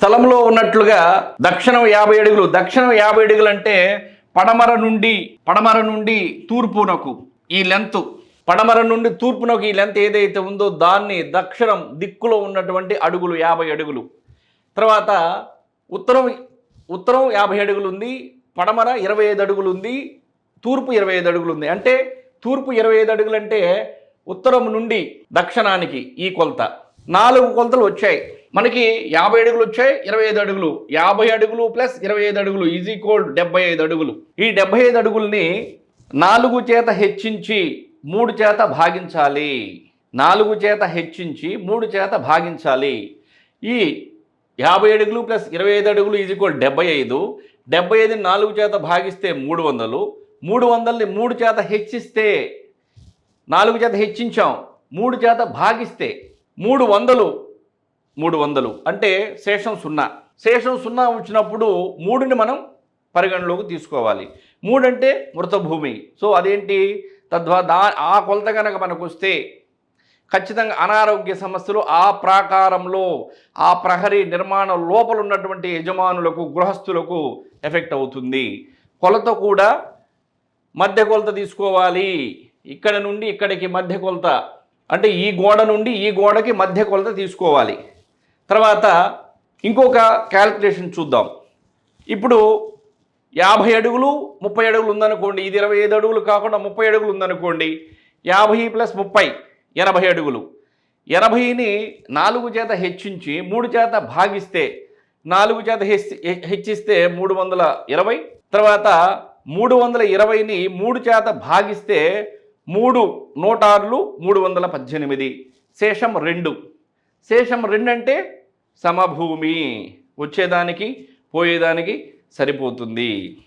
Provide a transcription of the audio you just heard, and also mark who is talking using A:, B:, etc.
A: స్థలంలో ఉన్నట్లుగా దక్షిణం యాభై అడుగులు. దక్షిణం యాభై అడుగులు అంటే పడమర నుండి పడమర నుండి తూర్పునకు ఈ లెంత్ పడమర నుండి తూర్పునకు ఈ లెంత్ ఏదైతే ఉందో దాన్ని దక్షిణం దిక్కులో ఉన్నటువంటి అడుగులు యాభై అడుగులు. తర్వాత ఉత్తరం ఉత్తరం యాభై అడుగులు ఉంది పడమర ఇరవై ఐదు అడుగులు ఉంది తూర్పు ఇరవై ఐదు అడుగులు ఉంది. అంటే తూర్పు ఇరవై ఐదు అడుగులు అంటే ఉత్తరం నుండి దక్షిణానికి ఈ కొలత. నాలుగు కొలతలు వచ్చాయి. మనకి యాభై అడుగులు వచ్చాయి ఇరవై ఐదు అడుగులు. యాభై అడుగులు ప్లస్ ఇరవై ఐదు అడుగులు ఈజ్ ఈక్వల్ డెబ్బై ఐదు అడుగులు. ఈ డెబ్బై ఐదు అడుగుల్ని నాలుగు చేత హెచ్చించి మూడు చేత భాగించాలి. నాలుగు చేత హెచ్చించి మూడు చేత భాగించాలి. ఈ యాభై అడుగులు ప్లస్ ఇరవై ఐదు అడుగులు ఈజ్ ఈక్వల్ డెబ్బై ఐదు. డెబ్బై ఐదు నాలుగు చేత భాగిస్తే మూడు వందలు. మూడు వందల్ని మూడు చేత హెచ్చిస్తే నాలుగు చేత హెచ్చించాం. మూడు చేత భాగిస్తే మూడు వందలు మూడు వందలు అంటే శేషం సున్నా. శేషం సున్నా వచ్చినప్పుడు మూడుని మనం పరిగణలోకి తీసుకోవాలి. మూడంటే మృతభూమి. మృత భూమి సో అదేంటి? తద్వా దా ఆ కొలత కనుక మనకు వస్తే ఖచ్చితంగా అనారోగ్య సమస్యలు ఆ ప్రాకారంలో ఆ ప్రహరీ నిర్మాణం లోపల ఉన్నటువంటి యజమానులకు గృహస్థులకు ఎఫెక్ట్ అవుతుంది. కొలత కూడా మధ్య కొలత తీసుకోవాలి. ఇక్కడ నుండి ఇక్కడికి మధ్య కొలత. అంటే ఈ గోడ నుండి ఈ గోడకి మధ్య కొలత తీసుకోవాలి. తర్వాత ఇంకొక క్యాల్కులేషన్ చూద్దాం. ఇప్పుడు యాభై అడుగులు ముప్పై అడుగులు ఉందనుకోండి ఇది ఇరవై ఐదు అడుగులు కాకుండా ముప్పై అడుగులు ఉందనుకోండి యాభై ప్లస్ ముప్పై ఎనభై అడుగులు. ఎనభైని నాలుగు చేత హెచ్చించి మూడు చేత భాగిస్తే నాలుగు చేత హెచ్చిస్తే మూడు వందల ఇరవై. తర్వాత మూడు వందల ఇరవైని మూడు చేత భాగిస్తే మూడు నూట ఆరులు మూడు వందల పద్దెనిమిది. శేషం రెండు. శేషం రెండు అంటే సమభూమి. వచ్చేదానికి పోయేదానికి సరిపోతుంది.